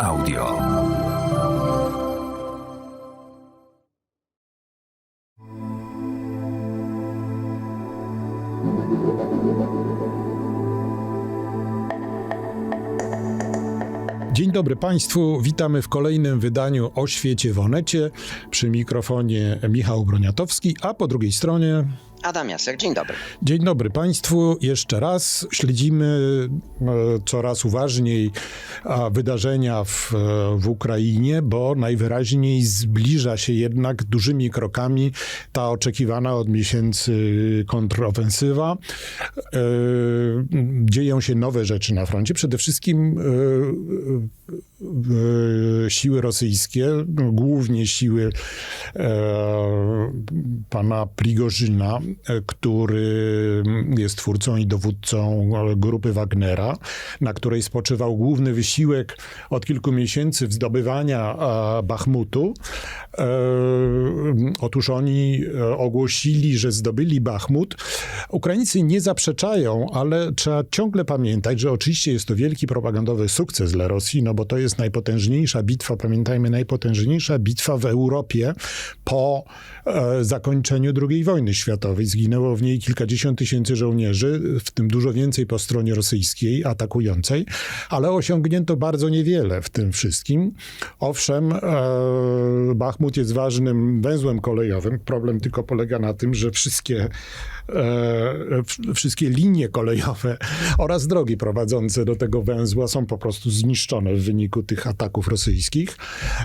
Audio. Dzień dobry Państwu, witamy w kolejnym wydaniu o świecie w Onecie. Przy mikrofonie Michał Broniatowski, a po drugiej stronie Adam Jasek, dzień dobry. Dzień dobry Państwu. Jeszcze raz śledzimy e, coraz uważniej wydarzenia w, e, w Ukrainie, bo najwyraźniej zbliża się jednak dużymi krokami ta oczekiwana od miesięcy kontrofensywa. E, Dzieją się nowe rzeczy na froncie. Przede wszystkim siły rosyjskie, głównie siły pana Prigorzyna, który jest twórcą i dowódcą grupy Wagnera, na której spoczywał główny wysiłek od kilku miesięcy w zdobywania e, Bachmutu. E, Otóż oni e, ogłosili, że zdobyli Bachmut. Ukraińcy nie zaprzeczają, ale trzeba ciągle pamiętać, że oczywiście jest to wielki propagandowy sukces dla Rosji, no bo to jest najpotężniejsza bitwa, pamiętajmy, najpotężniejsza bitwa w Europie po zakończeniu II wojny światowej. Zginęło w niej kilkadziesiąt tysięcy żołnierzy, w tym dużo więcej po stronie rosyjskiej, atakującej, ale osiągnięto bardzo niewiele w tym wszystkim. Owszem, e, Bachmut jest ważnym węzłem kolejowym. Problem tylko polega na tym, że wszystkie, e, wszystkie linie kolejowe oraz drogi prowadzące do tego węzła są po prostu zniszczone w wyniku tych ataków rosyjskich.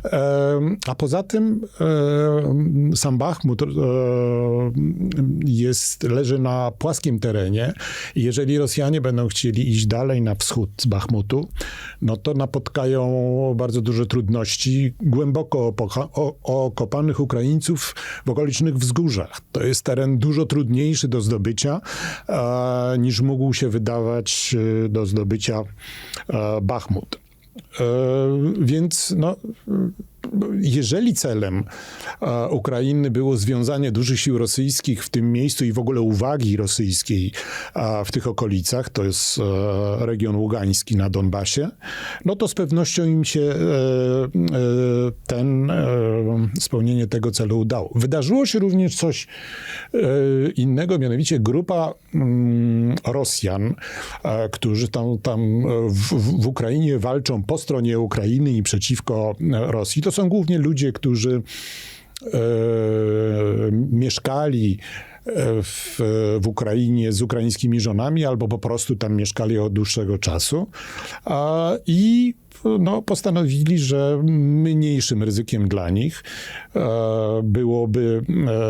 E, A poza tym sam Bachmut jest, leży na płaskim terenie. Jeżeli Rosjanie będą chcieli iść dalej na wschód z Bachmutu, no to napotkają bardzo duże trudności głęboko okopanych Ukraińców w okolicznych wzgórzach. To jest teren dużo trudniejszy do zdobycia e, niż mógł się wydawać e, do zdobycia e, Bachmut. E, Więc no, jeżeli celem Ukrainy było związanie dużych sił rosyjskich w tym miejscu i w ogóle uwagi rosyjskiej w tych okolicach, to jest e, region Ługański na Donbasie, no to z pewnością im się e, e, ten, spełnienie tego celu udało. Wydarzyło się również coś innego, mianowicie grupa mm, Rosjan, którzy tam, tam w, w- Ukrainie walczą po stronie Ukrainy i przeciwko Rosji. To są głównie ludzie, którzy e, mieszkali e, w, w Ukrainie z ukraińskimi żonami, albo po prostu tam mieszkali od dłuższego czasu. A, I no, postanowili, że mniejszym ryzykiem dla nich e, byłoby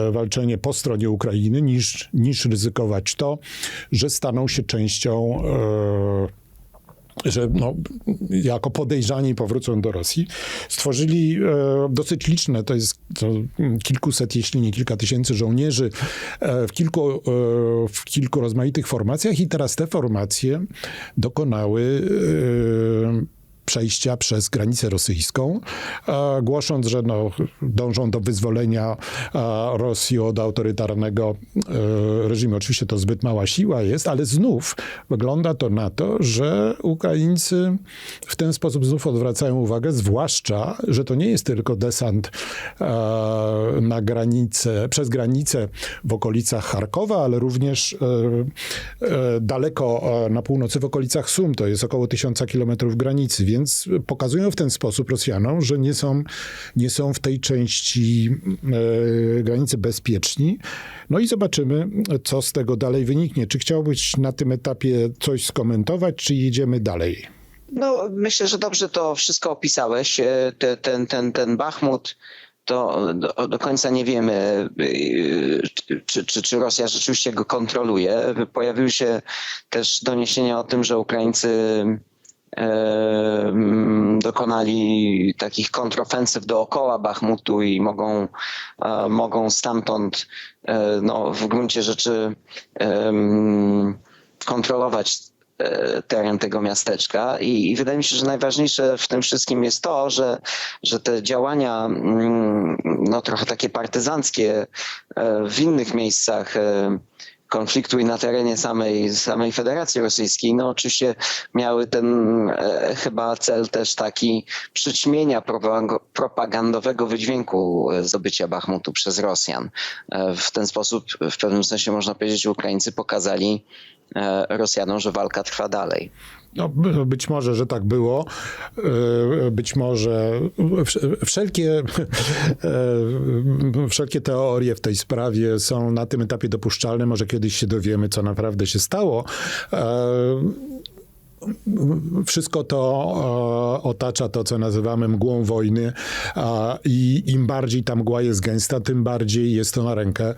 e, walczenie po stronie Ukrainy, niż, niż ryzykować to, że staną się częścią e, że no, jako podejrzani powrócą do Rosji, stworzyli e, dosyć liczne, to jest to kilkuset, jeśli nie kilka tysięcy żołnierzy e, w, kilku, e, w kilku rozmaitych formacjach i teraz te formacje dokonały e, przejścia przez granicę rosyjską, e, głosząc, że no, dążą do wyzwolenia e, Rosji od autorytarnego e, reżimu. Oczywiście to zbyt mała siła jest, ale znów wygląda to na to, że Ukraińcy w ten sposób znów odwracają uwagę, zwłaszcza, że to nie jest tylko desant na granicę, przez granicę w okolicach Charkowa, ale również daleko na północy w okolicach Sum, to jest około tysiąca kilometrów granicy, więc pokazują w ten sposób Rosjanom, że nie są, nie są w tej części e, granicy bezpieczni. No i zobaczymy, co z tego dalej wyniknie. Czy chciałbyś na tym etapie coś skomentować, czy jedziemy dalej? No, myślę, że dobrze to wszystko opisałeś. E, Te, ten, ten, ten Bachmut, to do, do końca nie wiemy, e, czy, czy, czy Rosja rzeczywiście go kontroluje. Pojawiły się też doniesienia o tym, że Ukraińcy dokonali takich kontrofensyw dookoła Bachmutu i mogą, e, mogą stamtąd e, no, w gruncie rzeczy kontrolować e, teren tego miasteczka. I, i wydaje mi się, że najważniejsze w tym wszystkim jest to, że, że te działania mm, no trochę takie partyzanckie w innych miejscach konfliktu i na terenie samej, samej Federacji Rosyjskiej, no oczywiście miały ten e, chyba cel też taki przyćmienia propag- propagandowego wydźwięku e, zdobycia Bachmutu przez Rosjan. E, w ten sposób, w pewnym sensie można powiedzieć, Ukraińcy pokazali e, Rosjanom, że walka trwa dalej. No, by- być może, że tak było. E, Być może wsz- wszelkie, e, wszelkie teorie w tej sprawie są na tym etapie dopuszczalne. Może kiedyś się dowiemy, co naprawdę się stało. E, Wszystko to otacza to, co nazywamy mgłą wojny i im bardziej ta mgła jest gęsta, tym bardziej jest to na rękę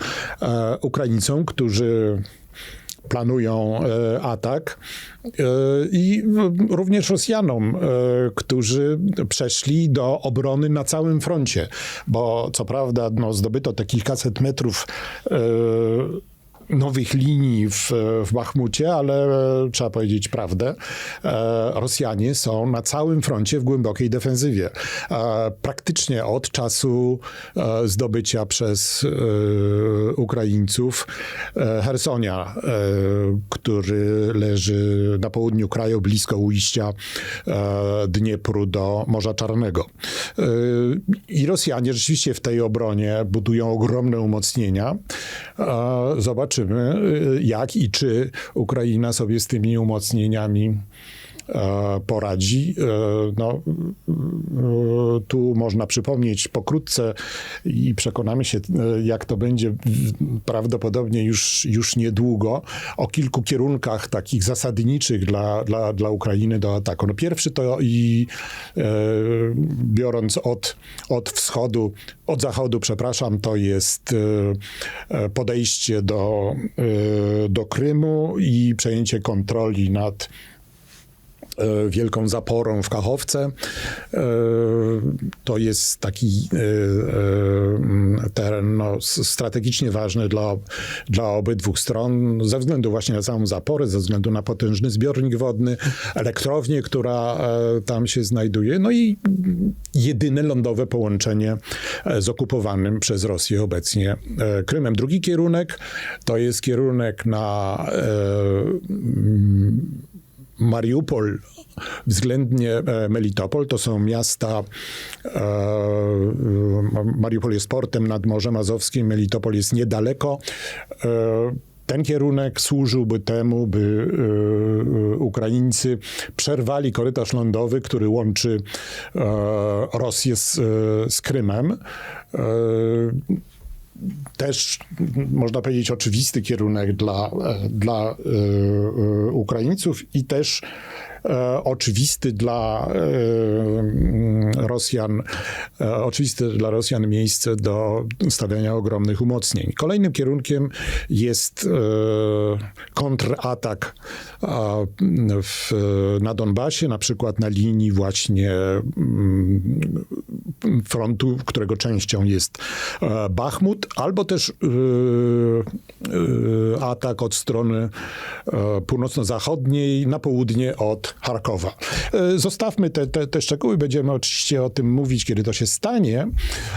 Ukraińcom, którzy planują e, atak. E, i również Rosjanom, e, którzy przeszli do obrony na całym froncie, bo co prawda no, zdobyto te kilkaset metrów nowych linii w, w Bachmucie, ale e, trzeba powiedzieć prawdę. E, Rosjanie są na całym froncie w głębokiej defensywie. E, Praktycznie od czasu zdobycia przez Ukraińców Hersonia, który leży na południu kraju, blisko ujścia Dniepru do Morza Czarnego. I Rosjanie rzeczywiście w tej obronie budują ogromne umocnienia. E, Zobaczymy, e, jak i czy Ukraina sobie z tymi umocnieniami poradzi. E, No, e, tu można przypomnieć pokrótce i przekonamy się, e, jak to będzie prawdopodobnie już, już niedługo, o kilku kierunkach takich zasadniczych dla, dla, dla Ukrainy do ataku. No pierwszy to i e, biorąc od, od wschodu, od zachodu, przepraszam, to jest e, e, podejście do, e, do Krymu i przejęcie kontroli nad e, wielką zaporą w Kachowce. E, To jest taki e, e, teren no, strategicznie ważny dla, dla obydwu stron, ze względu właśnie na samą zaporę, ze względu na potężny zbiornik wodny, elektrownię, która e, tam się znajduje, no i jedyne lądowe połączenie e, z okupowanym przez Rosję obecnie e, Krymem. Drugi kierunek to jest kierunek na e, Mariupol, względnie e, Melitopol, to są miasta, e, Mariupol jest portem nad Morzem Azowskim, Melitopol jest niedaleko. E, ten kierunek służyłby temu, by Ukraińcy przerwali korytarz lądowy, który łączy Rosję z, z Krymem. Też można powiedzieć oczywisty kierunek dla, e, dla e, e, Ukraińców i też oczywisty dla e, Rosjan, e, oczywiste dla Rosjan miejsce do stawiania ogromnych umocnień. Kolejnym kierunkiem jest e, kontratak w, na Donbasie, na przykład na linii właśnie mm, frontu, którego częścią jest e, Bachmut, albo też e, e, atak od strony e, północno-zachodniej na południe od Charkowa. E, Zostawmy te, te, te szczegóły, będziemy oczywiście o tym mówić, kiedy to się stanie,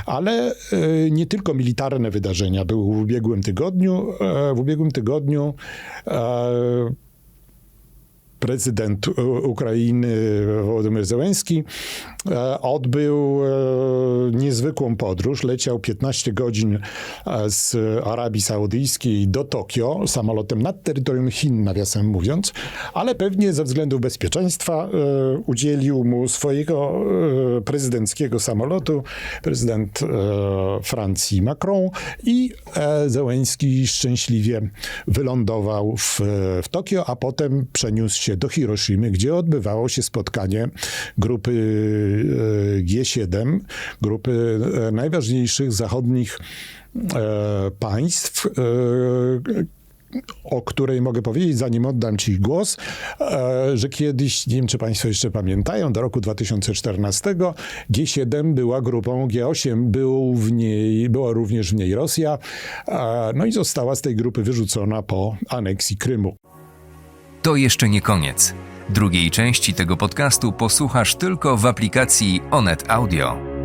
ale e, nie tylko militarne wydarzenia były w ubiegłym tygodniu. E, W ubiegłym tygodniu prezydent Ukrainy Wołodymyr Zełenski odbył e, niezwykłą podróż. Leciał 15 godzin e, z Arabii Saudyjskiej do Tokio samolotem nad terytorium Chin, nawiasem mówiąc, ale pewnie ze względów bezpieczeństwa e, udzielił mu swojego e, prezydenckiego samolotu prezydent e, Francji Macron i e, Zełenski szczęśliwie wylądował w, w Tokio, a potem przeniósł się do Hiroshimy, gdzie odbywało się spotkanie grupy e, G7, grupy e, najważniejszych zachodnich e, państw, e, o której mogę powiedzieć, zanim oddam Ci głos, e, że kiedyś, nie wiem czy Państwo jeszcze pamiętają, do roku 2014 G7 była grupą G8, był w niej, była również w niej Rosja, e, no i została z tej grupy wyrzucona po aneksji Krymu. To jeszcze nie koniec. Drugiej części tego podcastu posłuchasz tylko w aplikacji Onet Audio.